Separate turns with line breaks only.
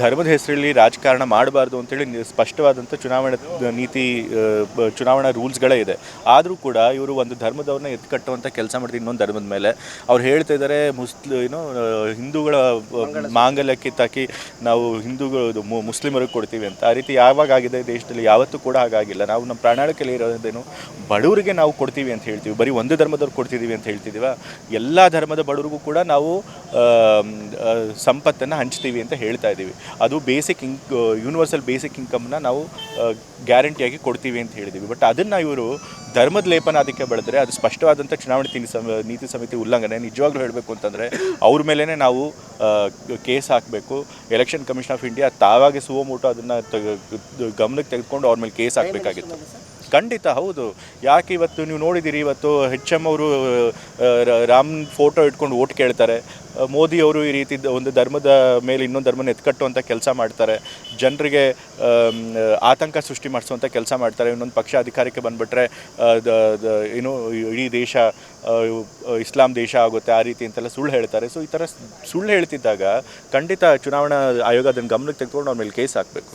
ಧರ್ಮದ ಹೆಸರಲ್ಲಿ ರಾಜಕಾರಣ ಮಾಡಬಾರ್ದು ಅಂತೇಳಿ ಸ್ಪಷ್ಟವಾದಂಥ ಚುನಾವಣಾ ನೀತಿ ಚುನಾವಣಾ ರೂಲ್ಸ್ಗಳೇ ಇದೆ. ಆದರೂ ಕೂಡ ಇವರು ಒಂದು ಧರ್ಮದವ್ರನ್ನ ಎತ್ಕಟ್ಟುವಂಥ ಕೆಲಸ ಮಾಡಿದ್ರು ಇನ್ನೊಂದು ಧರ್ಮದ ಮೇಲೆ. ಅವ್ರು ಹೇಳ್ತಾ ಇದ್ದಾರೆ ಮುಸ್ಲಿ, ಏನೋ ಹಿಂದೂಗಳ ಮಾಂಗಲ್ಯಕ್ಕೆ ತಾಕಿ ನಾವು ಹಿಂದೂಗಳು ಮುಸ್ಲಿಮರಿಗೆ ಕೊಡ್ತೀವಿ ಅಂತ. ಆ ರೀತಿ ಯಾವಾಗ ಆಗಿದೆ ದೇಶದಲ್ಲಿ? ಯಾವತ್ತೂ ಕೂಡ ಹಾಗಾಗಿಲ್ಲ. ನಾವು ನಮ್ಮ ಪ್ರಣಾಳಿಕೆಯಲ್ಲಿ ಇರೋದೇನು ಬಡವರಿಗೆ ನಾವು ಕೊಡ್ತೀವಿ ಅಂತ ಹೇಳ್ತೀವಿ. ಬರೀ ಒಂದು ಧರ್ಮದವ್ರು ಕೊಡ್ತಿದ್ದೀವಿ ಅಂತ ಹೇಳ್ತಿದ್ದೀವ ಎಲ್ಲ ಧರ್ಮದ ಬಡವರಿಗೂ ಕೂಡ ನಾವು ಸಂಪತ್ತನ್ನು ಹಂಚ್ತೀವಿ ಅಂತ ಹೇಳ್ತಾ ಇದ್ದೀವಿ. ಅದು ಬೇಸಿಕ್ ಇನ್ ಯೂನಿವರ್ಸಲ್ ಬೇಸಿಕ್ ಇನ್ಕಮ್ನ ನಾವು ಗ್ಯಾರಂಟಿಯಾಗಿ ಕೊಡ್ತೀವಿ ಅಂತ ಹೇಳಿದ್ದೀವಿ. ಬಟ್ ಅದನ್ನು ಇವರು ಧರ್ಮದ ಲೇಪನ ಅದಕ್ಕೆ ಬೆಳೆದ್ರೆ ಅದು ಸ್ಪಷ್ಟವಾದಂಥ ಚುನಾವಣೆ ತಿನಿ ಸಮ ನೀತಿ ಸಮಿತಿ ಉಲ್ಲಂಘನೆ ನಿಜವಾಗ್ಲೂ ಹೇಳಬೇಕು ಅಂತಂದರೆ ಅವ್ರ ಮೇಲೇ ನಾವು ಕೇಸ್ ಹಾಕಬೇಕು. ಎಲೆಕ್ಷನ್ ಕಮಿಷನ್ ಆಫ್ ಇಂಡಿಯಾ ತಾವಾಗೆ ಸುವಮೋಟೋ ಅದನ್ನು ಗಮನಕ್ಕೆ ತೆಗೆದುಕೊಂಡು ಅವ್ರ ಮೇಲೆ ಕೇಸ್ ಹಾಕಬೇಕಾಗಿತ್ತು. ಖಂಡಿತ, ಹೌದು. ಯಾಕೆ ಇವತ್ತು ನೀವು ನೋಡಿದ್ದೀರಿ ಇವತ್ತು ಹೆಚ್ ಎಂ ಅವರು ರಾಮ್ ಫೋಟೋ ಇಟ್ಕೊಂಡು ಓಟ್ ಕೇಳ್ತಾರೆ. ಮೋದಿ ಅವರು ಈ ರೀತಿ ಒಂದು ಧರ್ಮದ ಮೇಲೆ ಇನ್ನೊಂದು ಧರ್ಮನ ಎತ್ಕಟ್ಟುವಂಥ ಕೆಲಸ ಮಾಡ್ತಾರೆ. ಜನರಿಗೆ ಆತಂಕ ಸೃಷ್ಟಿ ಮಾಡಿಸುವಂಥ ಕೆಲಸ ಮಾಡ್ತಾರೆ. ಇನ್ನೊಂದು ಪಕ್ಷ ಅಧಿಕಾರಕ್ಕೆ ಬಂದುಬಿಟ್ರೆ ಏನು, ಇಡೀ ದೇಶ ಇಸ್ಲಾಂ ದೇಶ ಆಗುತ್ತೆ, ಆ ರೀತಿ ಅಂತೆಲ್ಲ ಸುಳ್ಳು ಹೇಳ್ತಾರೆ. ಸೊ, ಈ ಥರ ಸುಳ್ಳು ಹೇಳ್ತಿದ್ದಾಗ ಖಂಡಿತ ಚುನಾವಣಾ ಆಯೋಗ ಅದನ್ನು ಗಮನಕ್ಕೆ ತೆಗೆದುಕೊಂಡು ಅವ್ರ ಮೇಲೆ ಕೇಸ್ ಹಾಕಬೇಕು.